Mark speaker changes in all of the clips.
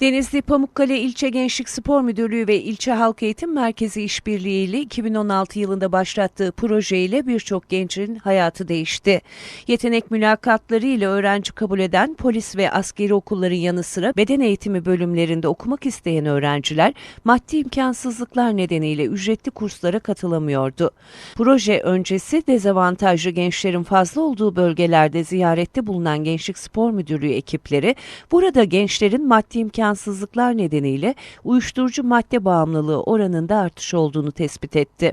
Speaker 1: Denizli Pamukkale İlçe Gençlik Spor Müdürlüğü ve İlçe Halk Eğitim Merkezi İşbirliği ile 2016 yılında başlattığı projeyle birçok gencin hayatı değişti. Yetenek mülakatları ile öğrenci kabul eden polis ve askeri okulların yanı sıra beden eğitimi bölümlerinde okumak isteyen öğrenciler maddi imkansızlıklar nedeniyle ücretli kurslara katılamıyordu. Proje öncesi dezavantajlı gençlerin fazla olduğu bölgelerde ziyarette bulunan Gençlik Spor Müdürlüğü ekipleri burada gençlerin maddi imkansızlıklar nedeniyle uyuşturucu madde bağımlılığı oranında artış olduğunu tespit etti.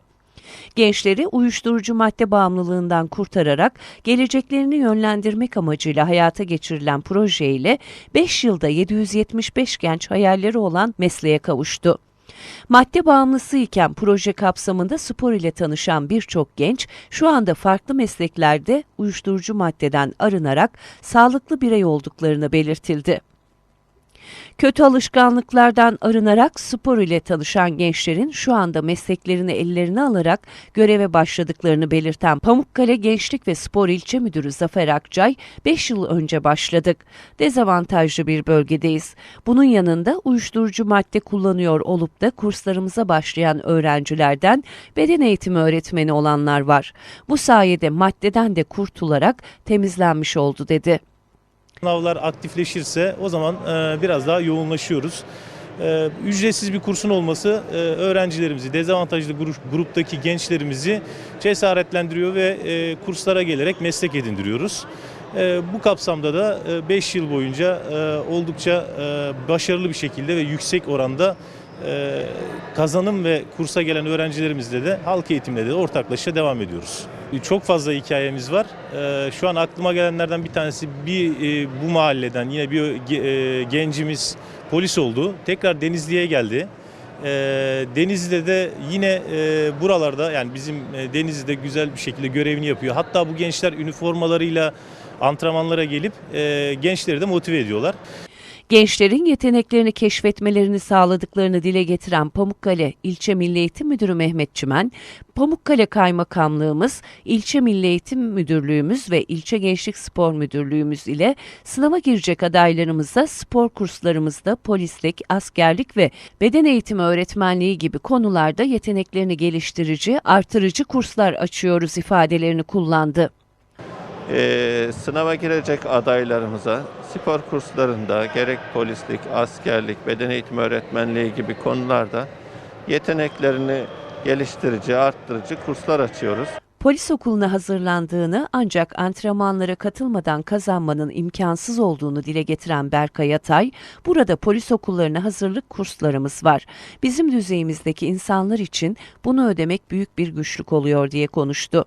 Speaker 1: Gençleri uyuşturucu madde bağımlılığından kurtararak geleceklerini yönlendirmek amacıyla hayata geçirilen proje ile 5 yılda 775 genç hayalleri olan mesleğe kavuştu. Madde bağımlısı iken proje kapsamında spor ile tanışan birçok genç şu anda farklı mesleklerde uyuşturucu maddeden arınarak sağlıklı birey olduklarını belirtildi. Kötü alışkanlıklardan arınarak spor ile tanışan gençlerin şu anda mesleklerini ellerine alarak göreve başladıklarını belirten Pamukkale Gençlik ve Spor İlçe Müdürü Zafer Akçay, 5 yıl önce başladık. Dezavantajlı bir bölgedeyiz. Bunun yanında uyuşturucu madde kullanıyor olup da kurslarımıza başlayan öğrencilerden beden eğitimi öğretmeni olanlar var. Bu sayede maddeden de kurtularak temizlenmiş oldu dedi.
Speaker 2: Sınavlar aktifleşirse o zaman e, biraz daha yoğunlaşıyoruz. E, ücretsiz bir kursun olması e, öğrencilerimizi, dezavantajlı grup, gruptaki gençlerimizi cesaretlendiriyor ve kurslara gelerek meslek edindiriyoruz. Bu kapsamda da 5 yıl boyunca oldukça başarılı bir şekilde ve yüksek oranda kazanım ve kursa gelen öğrencilerimizle de halk eğitimle de ortaklaşa devam ediyoruz. Çok fazla hikayemiz var. E, Şu an aklıma gelenlerden bir tanesi bir e, bu mahalleden yine bir ge- e, gencimiz polis oldu. Tekrar Denizli'ye geldi. E, Denizli'de de yine e, buralarda yani bizim e, Denizli'de güzel bir şekilde görevini yapıyor. Hatta bu gençler üniformalarıyla antrenmanlara gelip e, gençleri de motive ediyorlar.
Speaker 1: Gençlerin yeteneklerini keşfetmelerini sağladıklarını dile getiren Pamukkale İlçe Milli Eğitim Müdürü Mehmet Çimen, Pamukkale Kaymakamlığımız, İlçe Milli Eğitim Müdürlüğümüz ve İlçe Gençlik Spor Müdürlüğümüz ile sınava girecek adaylarımıza spor kurslarımızda polislik, askerlik ve beden eğitimi öğretmenliği gibi konularda yeteneklerini geliştirici, artırıcı kurslar açıyoruz ifadelerini kullandı.
Speaker 3: Ee, sınava girecek adaylarımıza spor kurslarında gerek polislik, askerlik, beden eğitimi öğretmenliği gibi konularda yeteneklerini geliştirici, arttırıcı kurslar açıyoruz.
Speaker 1: Polis okuluna hazırlandığını ancak antrenmanlara katılmadan kazanmanın imkansız olduğunu dile getiren Berkay Atay, burada polis okullarına hazırlık kurslarımız var. Bizim düzeyimizdeki insanlar için bunu ödemek büyük bir güçlük oluyor diye konuştu.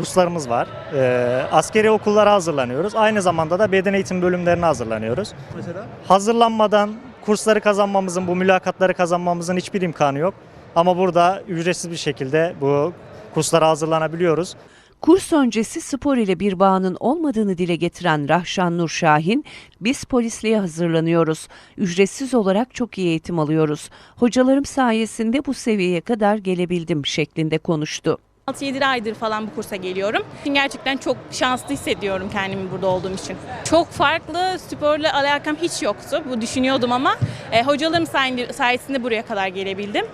Speaker 4: Kurslarımız var. Ee, askeri okullara hazırlanıyoruz. Aynı zamanda da beden eğitim bölümlerine hazırlanıyoruz.
Speaker 2: Mesela?
Speaker 4: Hazırlanmadan kursları kazanmamızın, bu mülakatları kazanmamızın hiçbir imkanı yok. Ama burada ücretsiz bir şekilde bu kurslara hazırlanabiliyoruz.
Speaker 1: Kurs öncesi spor ile bir bağının olmadığını dile getiren Rahşan Nur Şahin, biz polisliğe hazırlanıyoruz. Ücretsiz olarak çok iyi eğitim alıyoruz. Hocalarım sayesinde bu seviyeye kadar gelebildim şeklinde konuştu.
Speaker 5: 6-7 aydır falan bu kursa geliyorum. Gerçekten çok şanslı hissediyorum kendimi burada olduğum için. Çok farklı sporla alakam hiç yoktu. Bu düşünüyordum ama e, hocalarım sayesinde buraya kadar gelebildim.